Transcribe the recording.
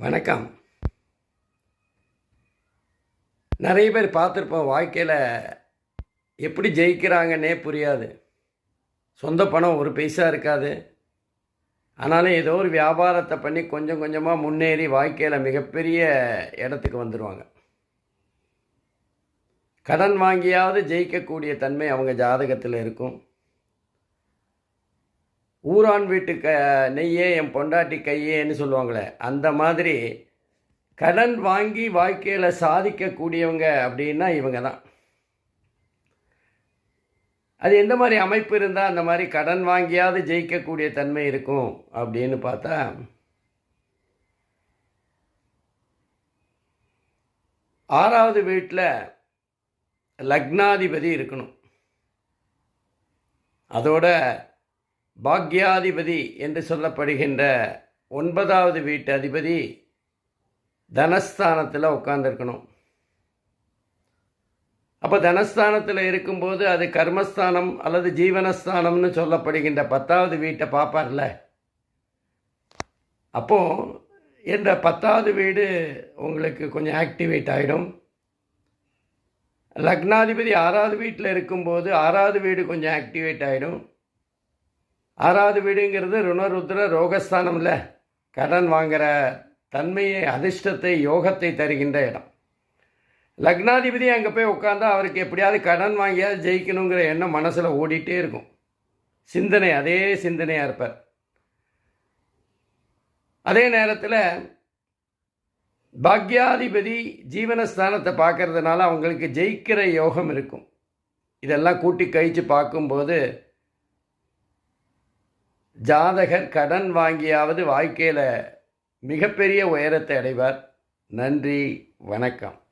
வணக்கம். நிறைய பேர் பார்த்துருப்போம் வாழ்க்கையில் எப்படி ஜெயிக்கிறாங்கன்னே புரியாது. சொந்த பணம் ஒரு பைசா இருக்காது. ஆனாலும் ஏதோ ஒரு வியாபாரத்தை பண்ணி கொஞ்சம் கொஞ்சமாக முன்னேறி வாழ்க்கையில் மிகப்பெரிய இடத்துக்கு வந்துடுவாங்க கடன் வாங்கியாவது ஜெயிக்கக்கூடிய தன்மை அவங்க ஜாதகத்தில் இருக்கும். ஊரான் வீட்டு க நெய்யே என் பொண்டாட்டி கையேன்னு சொல்லுவாங்களே அந்த மாதிரி கடன் வாங்கி வாழ்க்கையில் சாதிக்கக்கூடியவங்க அப்படின்னா இவங்க தான் அது எந்த மாதிரி அமைப்பு இருந்தால் அந்த மாதிரி கடன் வாங்கியாவது ஜெயிக்கக்கூடிய தன்மை இருக்கும் அப்படின்னு பார்த்தா ஆறாவது வீட்டில் லக்னாதிபதி இருக்கணும். அதோட பாக்யாதிபதி என்று சொல்லப்படுகின்ற ஒன்பதாவது வீட்டு அதிபதி தனஸ்தானத்தில் உட்காந்துருக்கணும் அப்போ தனஸ்தானத்தில் இருக்கும்போது அது கர்மஸ்தானம் அல்லது ஜீவனஸ்தானம்னு சொல்லப்படுகின்ற பத்தாவது வீட்டை பார்ப்பார்ல. அப்போது என்ற பத்தாவது வீடு உங்களுக்கு கொஞ்சம் ஆக்டிவேட் ஆகிடும் லக்னாதிபதி ஆறாவது வீட்டில் இருக்கும்போது ஆறாவது வீடு கொஞ்சம் ஆக்டிவேட் ஆகிடும் ஆறாவது வீடுங்கிறது ருணருத்ர ரோகஸ்தானம்ல. கடன் வாங்குகிற தன்மையை அதிர்ஷ்டத்தை யோகத்தை தருகின்ற இடம். லக்னாதிபதி அங்கே போய் உட்காந்தா அவருக்கு எப்படியாவது கடன் வாங்கியாவது ஜெயிக்கணுங்கிற எண்ணம் மனசில் ஓடிட்டே இருக்கும். சிந்தனை அதே சிந்தனையாக இருப்பார். அதே நேரத்தில் பாக்யாதிபதி ஜீவனஸ்தானத்தை பார்க்கறதுனால அவங்களுக்கு ஜெயிக்கிற யோகம் இருக்கும். இதெல்லாம் கூட்டி கழித்து பார்க்கும்போது ஜாதகர் கடன் வாங்கியாவது வாழ்க்கையில் மிகப்பெரிய உயரத்தை அடைவார். நன்றி வணக்கம்.